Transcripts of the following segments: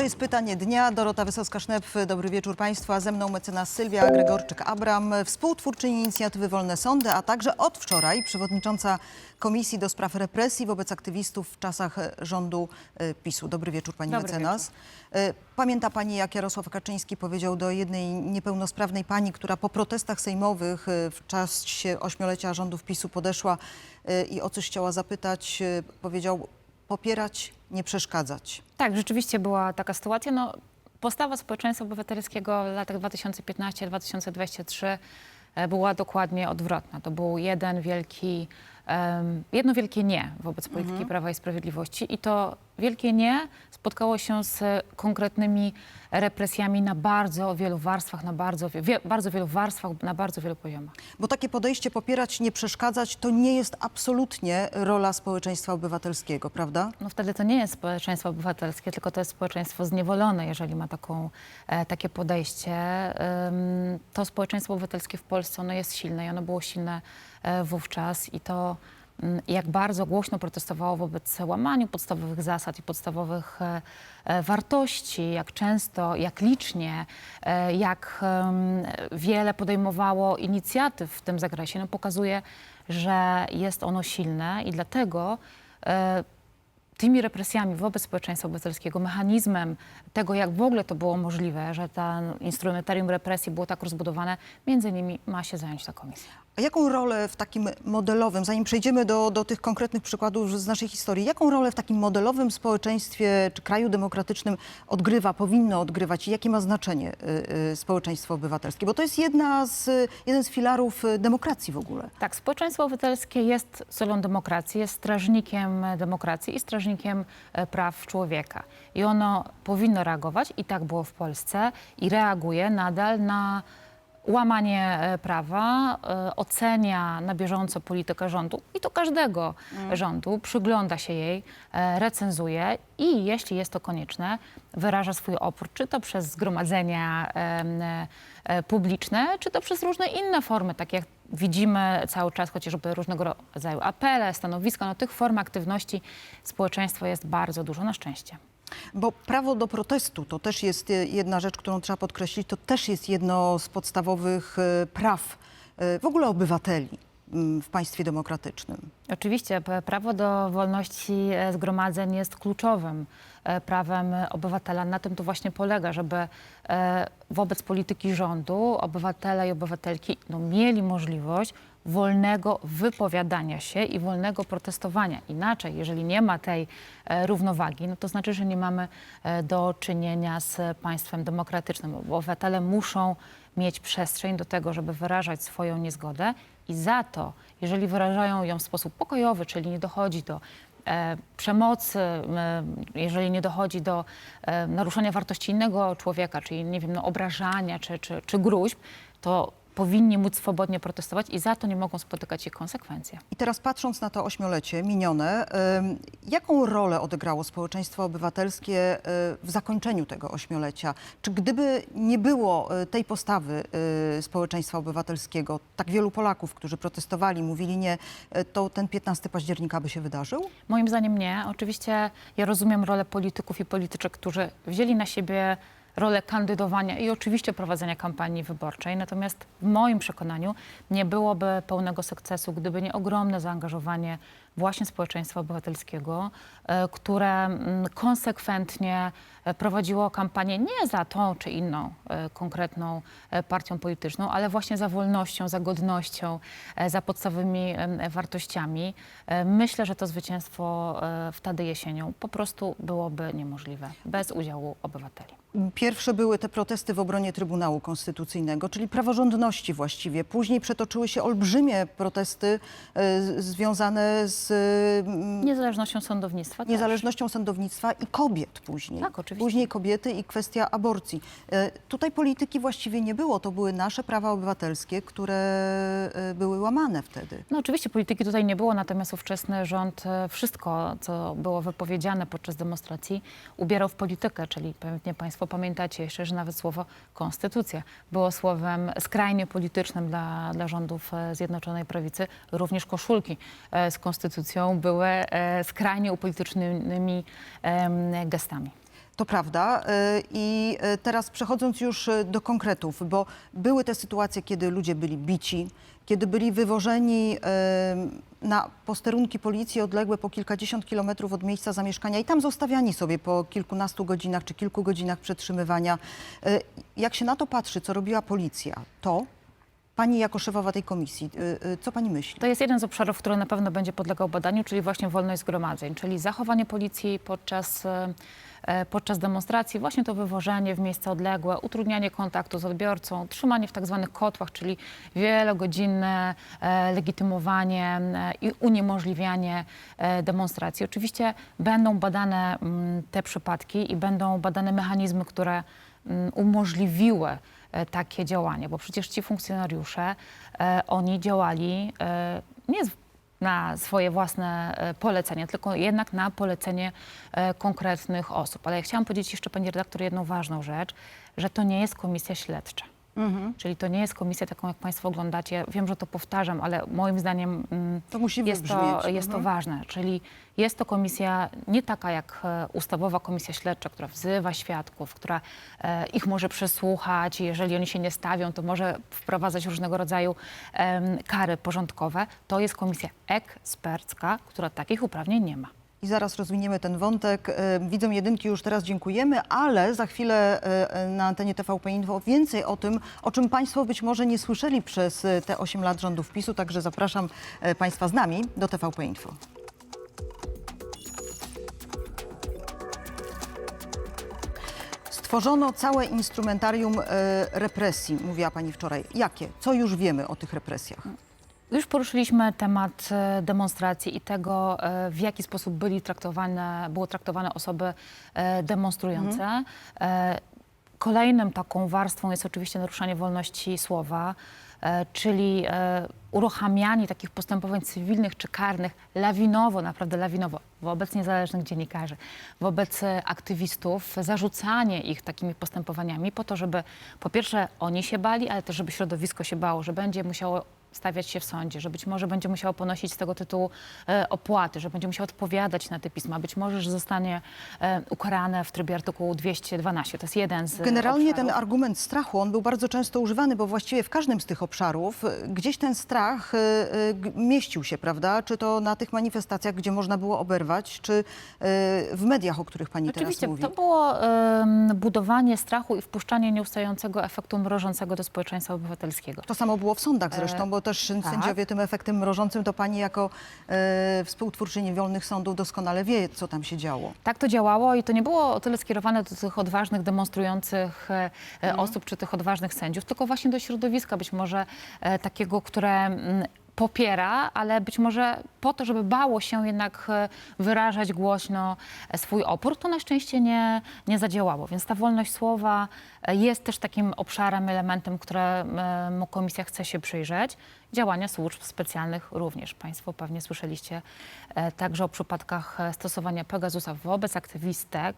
To jest pytanie dnia. Dorota Wysocka-Sznep, dobry wieczór Państwu. A ze mną mecenas Sylwia Gregorczyk-Abram, współtwórczyni inicjatywy Wolne Sądy, a także od wczoraj przewodnicząca Komisji do Spraw Represji wobec aktywistów w czasach rządu e, PiSu. Dobry wieczór Pani Dobry mecenas. E, Pamięta Pani, jak Jarosław Kaczyński powiedział do jednej niepełnosprawnej pani, która po protestach sejmowych e, w czasie ośmiolecia rządów PiSu podeszła e, i o coś chciała zapytać, powiedział popierać, nie przeszkadzać. Tak, rzeczywiście była taka sytuacja. No, postawa społeczeństwa obywatelskiego w latach 2015-2023 e, była dokładnie odwrotna. To był jeden wielki, em, jedno wielkie nie wobec polityki Prawa i Sprawiedliwości i to wielkie nie spotkało się z konkretnymi represjami na bardzo wielu warstwach, na bardzo, wie, bardzo wielu warstwach, na bardzo wielu poziomach. Bo takie podejście popierać, nie przeszkadzać, to nie jest absolutnie rola społeczeństwa obywatelskiego, prawda? no wtedy to nie jest społeczeństwo obywatelskie, tylko to jest społeczeństwo zniewolone, jeżeli ma taką, e, takie podejście. To społeczeństwo obywatelskie w Polsce ono jest silne i ono było silne e, wówczas i to jak bardzo głośno protestowało wobec łamaniu podstawowych zasad i podstawowych e, e, wartości, jak często, jak licznie, e, jak wiele podejmowało inicjatyw w tym zakresie, no pokazuje, że jest ono silne i dlatego tymi represjami wobec społeczeństwa obywatelskiego, mechanizmem tego, jak w ogóle to było możliwe, że ten instrumentarium represji było tak rozbudowane, między innymi ma się zająć ta komisja. A jaką rolę w takim modelowym, zanim przejdziemy do, do tych konkretnych przykładów z naszej historii, jaką rolę w takim modelowym społeczeństwie czy kraju demokratycznym odgrywa, powinno odgrywać i jakie ma znaczenie y, y, społeczeństwo obywatelskie? Bo to jest jedna z, jeden z filarów y, demokracji w ogóle. Tak, społeczeństwo obywatelskie jest solą demokracji, jest strażnikiem demokracji i strażnikiem e, praw człowieka. I ono powinno reagować, i tak było w Polsce, i reaguje nadal na łamanie e, prawa, e, ocenia na bieżąco politykę rządu i to każdego rządu, przygląda się jej, e, recenzuje i jeśli jest to konieczne, wyraża swój opór, czy to przez zgromadzenia publiczne, czy to przez różne inne formy, takie jak widzimy cały czas chociażby różnego rodzaju apele, stanowiska, no tych form aktywności społeczeństwa jest bardzo dużo, na szczęście. Bo prawo do protestu to też jest y, jedna rzecz, którą trzeba podkreślić, to też jest jedno z podstawowych y, praw y, w ogóle obywateli mm, w państwie demokratycznym. Oczywiście prawo do wolności e, zgromadzeń jest kluczowym e, prawem obywatela. Na tym to właśnie polega, żeby e, wobec polityki rządu obywatele i obywatelki no, mieli możliwość wolnego wypowiadania się i wolnego protestowania. Inaczej, jeżeli nie ma tej e, równowagi, no to znaczy, że nie mamy e, do czynienia z państwem demokratycznym. Obywatele muszą mieć przestrzeń do tego, żeby wyrażać swoją niezgodę i za to, jeżeli wyrażają ją w sposób pokojowy, czyli nie dochodzi do e, przemocy, jeżeli nie dochodzi do naruszania wartości innego człowieka, czyli nie wiem, no, obrażania czy, czy, czy gruźb, to powinni móc swobodnie protestować i za to nie mogą spotykać się konsekwencje. I teraz patrząc na to ośmiolecie minione, jaką rolę odegrało społeczeństwo obywatelskie y, w zakończeniu tego ośmiolecia? Czy gdyby nie było y, tej postawy y, społeczeństwa obywatelskiego, tak wielu Polaków, którzy protestowali, mówili nie, y, to ten 15 października by się wydarzył? Moim zdaniem nie. Oczywiście ja rozumiem rolę polityków i polityczek, którzy wzięli na siebie rolę kandydowania i oczywiście prowadzenia kampanii wyborczej. Natomiast w moim przekonaniu nie byłoby pełnego sukcesu, gdyby nie ogromne zaangażowanie właśnie społeczeństwa obywatelskiego, e, które mm, konsekwentnie prowadziło kampanię nie za tą czy inną e, konkretną e, partią polityczną, ale właśnie za wolnością, za godnością, e, za podstawowymi wartościami. E, Myślę, że to zwycięstwo e, wtedy jesienią po prostu byłoby niemożliwe bez udziału obywateli. Pierwsze były te protesty w obronie Trybunału Konstytucyjnego, czyli praworządności właściwie. Później przetoczyły się olbrzymie protesty y, związane z y, Niezależnością sądownictwa też. niezależnością sądownictwa i kobiet później. Tak, oczywiście. Później kobiety i kwestia aborcji. E, Tutaj polityki właściwie nie było. To były nasze prawa obywatelskie, które e, były łamane wtedy. No oczywiście polityki tutaj nie było, natomiast ówczesny rząd e, wszystko, co było wypowiedziane podczas demonstracji, ubierał w politykę, czyli pewnie Państwo pamiętacie jeszcze, że nawet słowo konstytucja było słowem skrajnie politycznym dla, dla rządów Zjednoczonej Prawicy. Również koszulki z konstytucją były skrajnie upolitycznymi gestami. To prawda. Y, I y, teraz przechodząc już y, do konkretów, bo były te sytuacje, kiedy ludzie byli bici, kiedy byli wywożeni na posterunki policji odległe po kilkadziesiąt kilometrów od miejsca zamieszkania i tam zostawiani sobie po kilkunastu godzinach czy kilku godzinach przetrzymywania. Jak się na to patrzy, co robiła policja, to pani jako szefowa tej komisji, co pani myśli? To jest jeden z obszarów, który na pewno będzie podlegał badaniu, czyli właśnie wolność zgromadzeń, czyli zachowanie policji podczas, podczas demonstracji, właśnie to wywożenie w miejsca odległe, utrudnianie kontaktu z odbiorcą, trzymanie w tak zwanych kotłach, czyli wielogodzinne e, legitymowanie e, i uniemożliwianie e, demonstracji. Oczywiście będą badane mm, te przypadki i będą badane mechanizmy, które mm, umożliwiły e, takie działanie, bo przecież ci funkcjonariusze, e, oni działali e, nie na swoje własne e, polecenie, tylko jednak na polecenie e, konkretnych osób. Ale ja chciałam powiedzieć jeszcze, pani redaktor, jedną ważną rzecz, że to nie jest komisja śledcza. Czyli to nie jest komisja taką, jak Państwo oglądacie. Wiem, że to powtarzam, ale moim zdaniem mm, To musi jest, to, wybrzmieć. jest to Mhm. ważne. Czyli jest to komisja nie taka jak e, ustawowa komisja śledcza, która wzywa świadków, która e, ich może przesłuchać i jeżeli oni się nie stawią, to może wprowadzać różnego rodzaju em, kary porządkowe. To jest komisja ekspercka, która takich uprawnień nie ma. I zaraz rozwiniemy ten wątek. E, Widzą jedynki, już teraz dziękujemy, ale za chwilę e, na antenie TVP Info więcej o tym, o czym Państwo być może nie słyszeli przez te 8 lat rządów PiSu, także zapraszam Państwa z nami do TVP Info. Stworzono całe instrumentarium represji, mówiła Pani wczoraj. Jakie? Co już wiemy o tych represjach? Już poruszyliśmy temat e, demonstracji i tego, e, w jaki sposób byli traktowane, było traktowane osoby e, demonstrujące. E, Kolejnym taką warstwą jest oczywiście naruszanie wolności słowa, czyli uruchamianie takich postępowań cywilnych czy karnych lawinowo, naprawdę lawinowo, wobec niezależnych dziennikarzy, wobec aktywistów, zarzucanie ich takimi postępowaniami po to, żeby po pierwsze oni się bali, ale też żeby środowisko się bało, że będzie musiało stawiać się w sądzie, że być może będzie musiało ponosić z tego tytułu e, opłaty, że będzie musiało odpowiadać na te pisma, być może, że zostanie e, ukarane w trybie artykułu 212. To jest jeden z Generalnie obszarów. ten argument strachu, on był bardzo często używany, bo właściwie w każdym z tych obszarów y, gdzieś ten strach y, y, mieścił się, prawda? Czy to na tych manifestacjach, gdzie można było oberwać, czy y, w mediach, o których pani Oczywiście, teraz mówi. to było budowanie strachu i wpuszczanie nieustającego efektu mrożącego do społeczeństwa obywatelskiego. To samo było w sądach zresztą, bo też tak. sędziowie tym efektem mrożącym, to pani jako e, współtwórczyni wolnych sądów doskonale wie, co tam się działo. Tak to działało i to nie było o tyle skierowane do tych odważnych demonstrujących e, e, osób czy tych odważnych sędziów, tylko właśnie do środowiska być może e, takiego, które mm, popiera, ale być może po to, żeby bało się jednak e, wyrażać głośno e, swój opór, to na szczęście nie, nie zadziałało. Więc ta wolność słowa e, jest też takim obszarem, elementem, któremu komisja chce się przyjrzeć. Działania służb specjalnych również. Państwo pewnie słyszeliście także o przypadkach stosowania Pegasusa wobec aktywistek,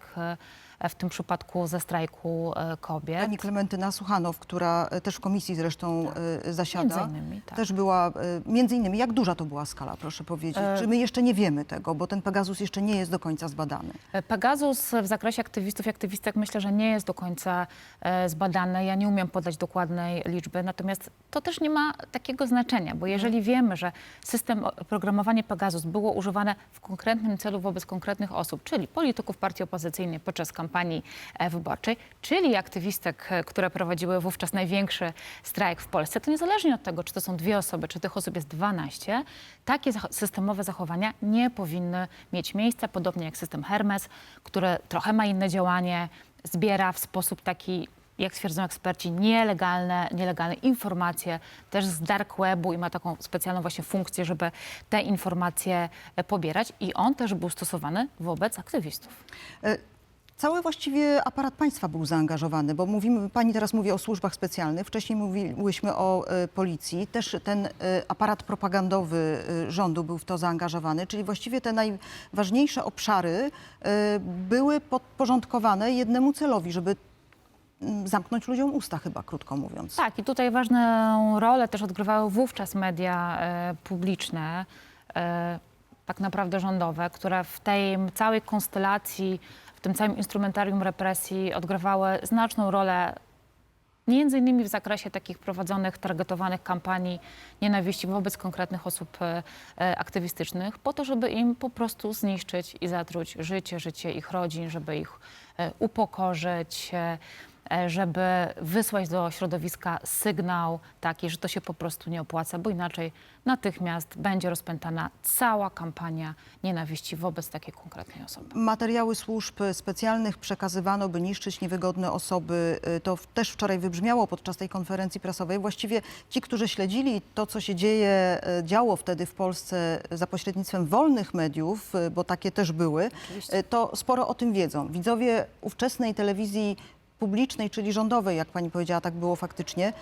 w tym przypadku ze strajku e, kobiet. Pani Klementyna Suchanow, która e, też w komisji zresztą e, zasiada, Tak. Między innymi, tak. też była, e, między innymi, jak duża to była skala, proszę powiedzieć? E, Czy my jeszcze nie wiemy tego, bo ten Pegasus jeszcze nie jest do końca zbadany? Pegasus w zakresie aktywistów i aktywistek myślę, że nie jest do końca e, zbadany. Ja nie umiem podać dokładnej liczby, natomiast to też nie ma takiego znaczenia, bo jeżeli wiemy, że system oprogramowanie Pegasus było używane w konkretnym celu wobec konkretnych osób, czyli polityków partii opozycyjnej podczas kampanii e, wyborczej, czyli aktywistek, e, które prowadziły wówczas największy strajk w Polsce, to niezależnie od tego, czy to są dwie osoby, czy tych osób jest 12, takie systemowe zachowania nie powinny mieć miejsca, podobnie jak system Hermes, który trochę ma inne działanie, zbiera w sposób taki jak stwierdzają eksperci, nielegalne, nielegalne informacje też z dark webu i ma taką specjalną właśnie funkcję, żeby te informacje e, pobierać i on też był stosowany wobec aktywistów. Cały właściwie aparat państwa był zaangażowany, bo mówimy, pani teraz mówi o służbach specjalnych, wcześniej mówiłyśmy o e, policji, też ten e, aparat propagandowy e, rządu był w to zaangażowany, czyli właściwie te najważniejsze obszary były podporządkowane jednemu celowi, żeby mm, zamknąć ludziom usta chyba, krótko mówiąc. Tak, i tutaj ważną rolę też odgrywały wówczas media publiczne, tak naprawdę rządowe, które w tej całej konstelacji, tym całym instrumentarium represji odgrywały znaczną rolę Między innymi w zakresie takich prowadzonych, targetowanych kampanii nienawiści wobec konkretnych osób e, aktywistycznych, po to, żeby im po prostu zniszczyć i zatruć życie, życie ich rodzin, żeby ich e, upokorzyć, e, żeby wysłać do środowiska sygnał taki, że to się po prostu nie opłaca, bo inaczej natychmiast będzie rozpętana cała kampania nienawiści wobec takiej konkretnej osoby. Materiały służb specjalnych przekazywano, by niszczyć niewygodne osoby. Y, To też wczoraj wybrzmiało podczas tej konferencji prasowej. Właściwie ci, którzy śledzili to, co się dzieje, y, działo wtedy w Polsce za pośrednictwem wolnych mediów, bo takie też były, Oczywiście. to sporo o tym wiedzą. Widzowie ówczesnej telewizji publicznej, czyli rządowej, jak pani powiedziała, tak było faktycznie,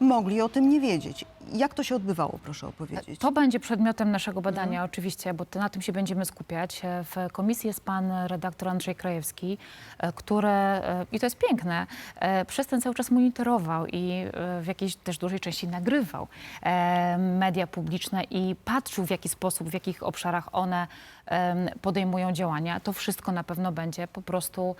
mogli o tym nie wiedzieć. Jak to się odbywało, proszę opowiedzieć? To będzie przedmiotem naszego badania oczywiście, bo na tym się będziemy skupiać. E, W komisji jest pan redaktor Andrzej Krajewski, e, który, e, i to jest piękne, przez ten cały czas monitorował i w jakiejś też dużej części nagrywał media publiczne i patrzył w jaki sposób, w jakich obszarach one podejmują działania. To wszystko na pewno będzie po prostu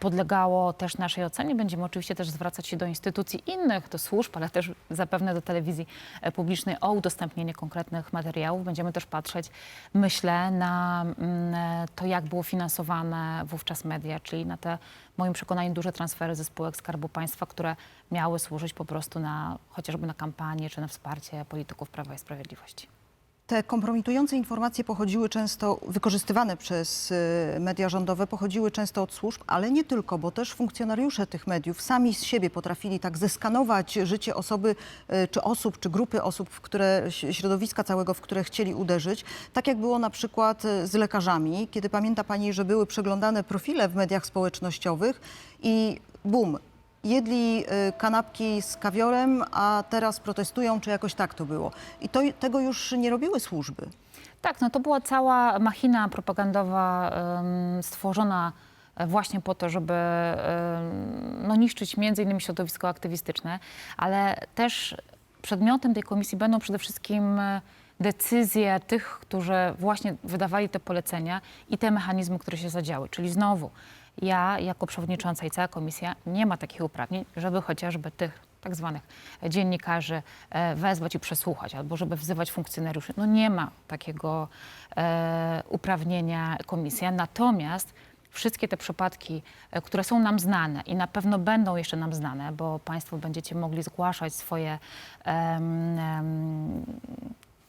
podlegało też naszej ocenie. Będziemy oczywiście też zwracać się do instytucji innych, do służb, ale też zapewne do telewizji e, publicznej o udostępnienie konkretnych materiałów. Będziemy też patrzeć, myślę, na mm, e, to, jak było finansowane wówczas media, czyli na te, w moim przekonaniu, duże transfery ze spółek Skarbu Państwa, które miały służyć po prostu na, chociażby na kampanię czy na wsparcie polityków Prawa i Sprawiedliwości. Te kompromitujące informacje pochodziły często, wykorzystywane przez y, media rządowe, pochodziły często od służb, ale nie tylko, bo też funkcjonariusze tych mediów sami z siebie potrafili tak zeskanować życie osoby, y, czy osób, czy grupy osób, w które, środowiska całego, w które chcieli uderzyć. Tak jak było na przykład y, z lekarzami, kiedy pamięta Pani, że były przeglądane profile w mediach społecznościowych i bum, jedli y, kanapki z kawiorem, a teraz protestują, czy jakoś tak to było. I to, tego już nie robiły służby. Tak, no to była cała machina propagandowa stworzona e, właśnie po to, żeby no, niszczyć między innymi środowisko aktywistyczne, ale też przedmiotem tej komisji będą przede wszystkim e, decyzje tych, którzy właśnie wydawali te polecenia i te mechanizmy, które się zadziały. Czyli znowu, ja jako przewodnicząca i cała komisja nie ma takich uprawnień, żeby chociażby tych tak zwanych dziennikarzy e, wezwać i przesłuchać, albo żeby wzywać funkcjonariuszy. No nie ma takiego e, uprawnienia komisja. Natomiast wszystkie te przypadki, e, które są nam znane i na pewno będą jeszcze nam znane, bo Państwo będziecie mogli zgłaszać swoje em, em,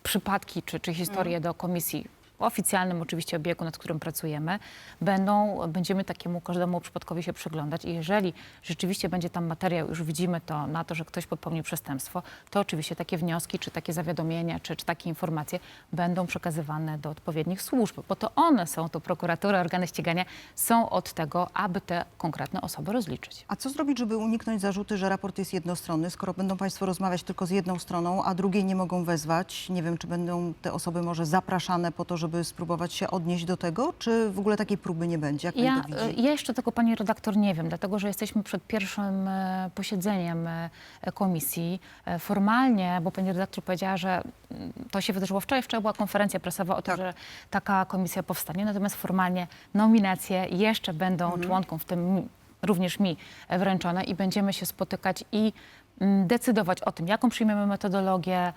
przypadki czy, czy historie do komisji oficjalnym oczywiście obiegu, nad którym pracujemy, będą, będziemy takiemu każdemu przypadkowi się przyglądać i jeżeli rzeczywiście będzie tam materiał, już widzimy to na to, że ktoś popełnił przestępstwo, to oczywiście takie wnioski, czy takie zawiadomienia, czy, czy takie informacje będą przekazywane do odpowiednich służb, bo to one są, to prokuratura, organy ścigania są od tego, aby te konkretne osoby rozliczyć. A co zrobić, żeby uniknąć zarzuty, że raport jest jednostronny, skoro będą Państwo rozmawiać tylko z jedną stroną, a drugiej nie mogą wezwać? Nie wiem, czy będą te osoby może zapraszane po to, żeby spróbować się odnieść do tego, czy w ogóle takiej próby nie będzie? Jak Pani Ja, to e, widzi? ja jeszcze tego, pani redaktor, nie wiem, dlatego że jesteśmy przed pierwszym e, posiedzeniem e, komisji. E, Formalnie, bo pani redaktor powiedziała, że mm, to się wydarzyło wczoraj, wczoraj była konferencja prasowa o tym, Tak. że taka komisja powstanie, natomiast formalnie nominacje jeszcze będą Mhm. członkom, w tym również mi, e, wręczone i będziemy się spotykać i mm, decydować o tym, jaką przyjmiemy metodologię,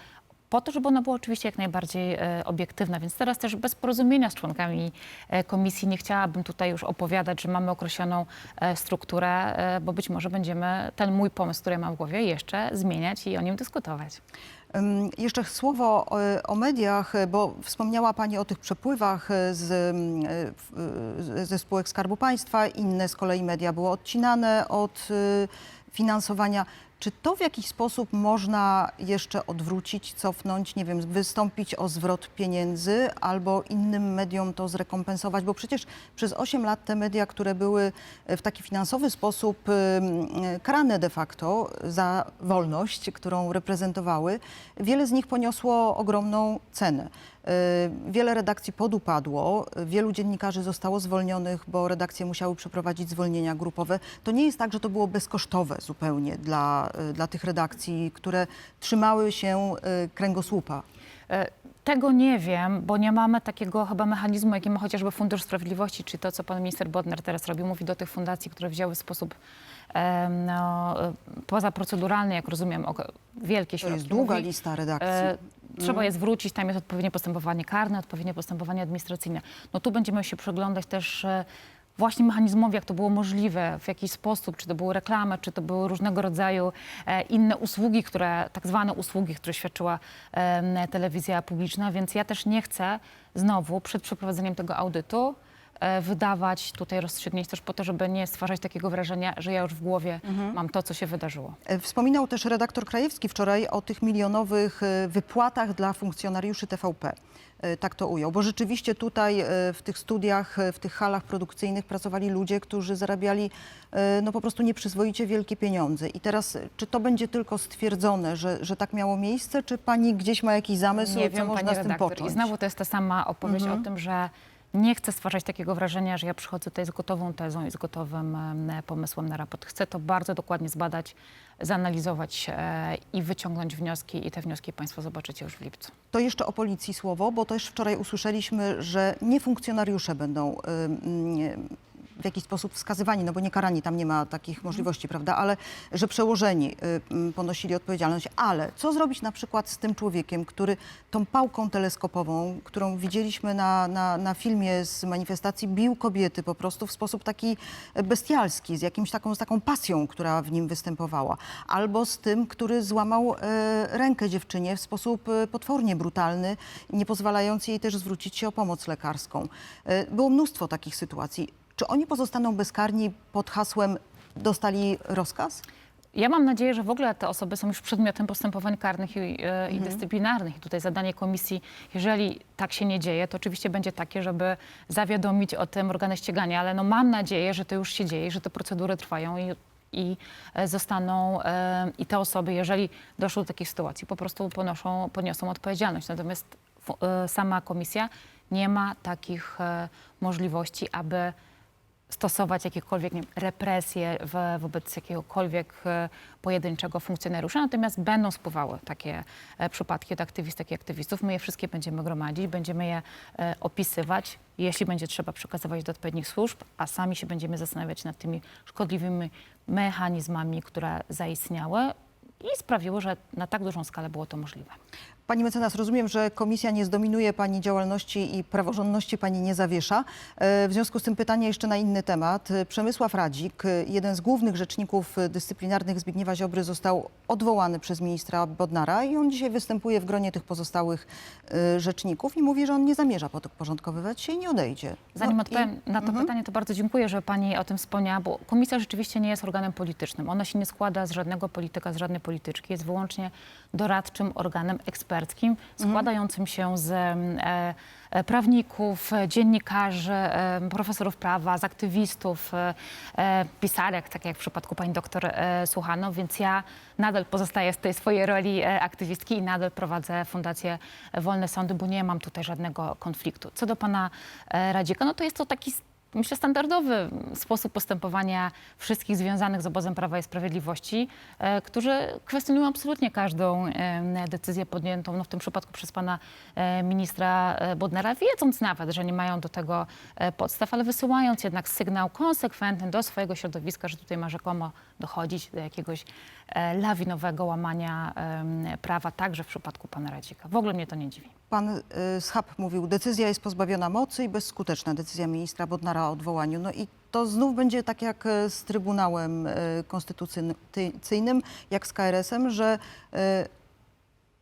po to, żeby ona była oczywiście jak najbardziej e, obiektywna. Więc teraz też bez porozumienia z członkami e, komisji nie chciałabym tutaj już opowiadać, że mamy określoną e, strukturę, bo być może będziemy ten mój pomysł, który mam w głowie, jeszcze zmieniać i o nim dyskutować. Jeszcze słowo o, o mediach, bo wspomniała Pani o tych przepływach z, ze spółek Skarbu Państwa. Inne z kolei media były odcinane od finansowania. Czy to w jakiś sposób można jeszcze odwrócić, cofnąć, nie wiem, wystąpić o zwrot pieniędzy albo innym mediom to zrekompensować? Bo przecież przez 8 lat te media, które były w taki finansowy sposób ym, y, karane de facto za wolność, którą reprezentowały, wiele z nich poniosło ogromną cenę. Wiele redakcji podupadło, wielu dziennikarzy zostało zwolnionych, bo redakcje musiały przeprowadzić zwolnienia grupowe. To nie jest tak, że to było bezkosztowe zupełnie dla, y, dla tych redakcji, które trzymały się y, kręgosłupa. E, Tego nie wiem, bo nie mamy takiego chyba mechanizmu, jaki ma chociażby Fundusz Sprawiedliwości, czy to, co pan minister Bodnar teraz robi. Mówi do tych fundacji, które wzięły w sposób no, e, pozaproceduralny, jak rozumiem, wielkie To środki. jest długa Mówi, lista redakcji. E, Trzeba je zwrócić, tam jest odpowiednie postępowanie karne, odpowiednie postępowanie administracyjne. No tu będziemy się przyglądać też właśnie mechanizmowi, jak to było możliwe, w jaki sposób, czy to były reklamy, czy to były różnego rodzaju e, inne usługi, które, tak zwane usługi, które świadczyła em, telewizja publiczna, więc ja też nie chcę znowu przed przeprowadzeniem tego audytu e, wydawać tutaj rozstrzygnięć też po to, żeby nie stwarzać takiego wrażenia, że ja już w głowie mam to, co się wydarzyło. E, Wspominał też redaktor Krajewski wczoraj o tych milionowych e, wypłatach dla funkcjonariuszy TVP. E, Tak to ujął, bo rzeczywiście tutaj e, w tych studiach, e, w tych halach produkcyjnych pracowali ludzie, którzy zarabiali no po prostu nieprzyzwoicie wielkie pieniądze. I teraz, czy to będzie tylko stwierdzone, że, że tak miało miejsce, czy pani gdzieś ma jakiś zamysł, Nie co wiem, można pani z tym począć? I znowu to jest ta sama opowieść o tym, że nie chcę stwarzać takiego wrażenia, że ja przychodzę tutaj z gotową tezą i z gotowym em, pomysłem na raport. Chcę to bardzo dokładnie zbadać, zanalizować e, i wyciągnąć wnioski i te wnioski Państwo zobaczycie już w lipcu. To jeszcze o policji słowo, bo też wczoraj usłyszeliśmy, że nie funkcjonariusze będą ym, w jakiś sposób wskazywani, no bo nie karani, tam nie ma takich możliwości, prawda, ale że przełożeni ym, ponosili odpowiedzialność. Ale co zrobić na przykład z tym człowiekiem, który tą pałką teleskopową, którą widzieliśmy na, na, na filmie z manifestacji, bił kobiety po prostu w sposób taki bestialski, z jakimś taką, z taką pasją, która w nim występowała. Albo z tym, który złamał e, rękę dziewczynie w sposób e, potwornie brutalny, nie pozwalający jej też zwrócić się o pomoc lekarską. E, było mnóstwo takich sytuacji. Czy oni pozostaną bezkarni pod hasłem dostali rozkaz? Ja mam nadzieję, że w ogóle te osoby są już przedmiotem postępowań karnych i, e, i dyscyplinarnych. I tutaj zadanie komisji, jeżeli tak się nie dzieje, to oczywiście będzie takie, żeby zawiadomić o tym organy ścigania, ale no mam nadzieję, że to już się dzieje, że te procedury trwają i, i e, zostaną e, i te osoby, jeżeli doszło do takiej sytuacji, po prostu ponoszą, poniosą odpowiedzialność. Natomiast e, sama komisja nie ma takich e, możliwości, aby stosować jakiekolwiek nie represje wo- wobec jakiegokolwiek e, pojedynczego funkcjonariusza, natomiast będą spływały takie e, przypadki od aktywistek i aktywistów. My je wszystkie będziemy gromadzić, będziemy je e, opisywać, jeśli będzie trzeba przekazywać do odpowiednich służb, a sami się będziemy zastanawiać nad tymi szkodliwymi mechanizmami, które zaistniały i sprawiły, że na tak dużą skalę było to możliwe. Pani mecenas, rozumiem, że komisja nie zdominuje Pani działalności i praworządności Pani nie zawiesza. E, W związku z tym pytanie jeszcze na inny temat. Przemysław Radzik, jeden z głównych rzeczników dyscyplinarnych Zbigniewa Ziobry, został odwołany przez ministra Bodnara i on dzisiaj występuje w gronie tych pozostałych e, rzeczników i mówi, że on nie zamierza podporządkowywać się i nie odejdzie. Zanim No i- odpowiem na to pytanie, to bardzo dziękuję, że Pani o tym wspomniała, bo komisja rzeczywiście nie jest organem politycznym. Ona się nie składa z żadnego polityka, z żadnej polityczki. Jest wyłącznie doradczym organem eksperckim, składającym się z e, e, prawników, dziennikarzy, e, profesorów prawa, z aktywistów, e, e, pisarek, tak jak w przypadku pani doktor e, Słuchano, więc ja nadal pozostaję w tej swojej roli e, aktywistki i nadal prowadzę Fundację Wolne Sądy, bo nie mam tutaj żadnego konfliktu. Co do pana e, Radzika, no to jest to taki myślę, standardowy sposób postępowania wszystkich związanych z obozem Prawa i Sprawiedliwości, e, którzy kwestionują absolutnie każdą e, decyzję podjętą, no w tym przypadku przez pana e, ministra Bodnara, wiedząc nawet, że nie mają do tego podstaw, ale wysyłając jednak sygnał konsekwentny do swojego środowiska, że tutaj ma rzekomo dochodzić do jakiegoś e, lawinowego łamania prawa, także w przypadku pana Radzika. W ogóle mnie to nie dziwi. Pan y, Schab mówił, decyzja jest pozbawiona mocy i bezskuteczna decyzja ministra Bodnara o odwołaniu. No i to znów będzie tak jak y, z Trybunałem y, Konstytucyjnym, jak z KRS-em, że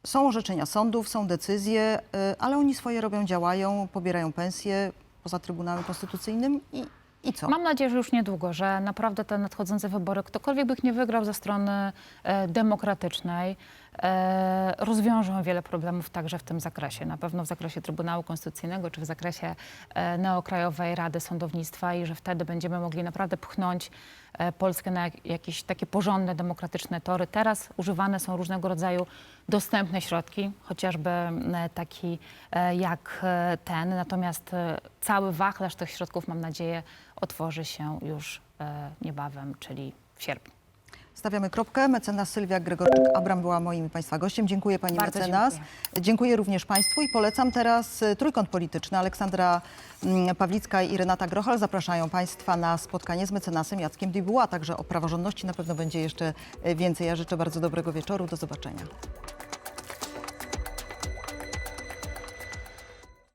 są orzeczenia sądów, są decyzje, ale oni swoje robią, działają, pobierają pensje poza Trybunałem Konstytucyjnym i, i co? Mam nadzieję, że już niedługo, że naprawdę te nadchodzące wybory, ktokolwiek by ich nie wygrał ze strony e, demokratycznej, rozwiążą wiele problemów także w tym zakresie. Na pewno w zakresie Trybunału Konstytucyjnego czy w zakresie e, Neokrajowej Rady Sądownictwa i że wtedy będziemy mogli naprawdę pchnąć e, Polskę na jak, jakieś takie porządne, demokratyczne tory. Teraz używane są różnego rodzaju dostępne środki, chociażby taki e, jak e, ten, natomiast e, cały wachlarz tych środków, mam nadzieję, otworzy się już e, niebawem, czyli w sierpniu. Stawiamy kropkę. Mecenas Sylwia Gregorczyk-Abram była moim i Państwa gościem. Dziękuję Pani Bardzo mecenas. dziękuję. Dziękuję również Państwu i polecam teraz e, trójkąt polityczny. Aleksandra mm, Pawlicka i Renata Grochal zapraszają Państwa na spotkanie z mecenasem Jackiem Dubois. Także o praworządności na pewno będzie jeszcze e, więcej. Ja życzę bardzo dobrego wieczoru. Do zobaczenia.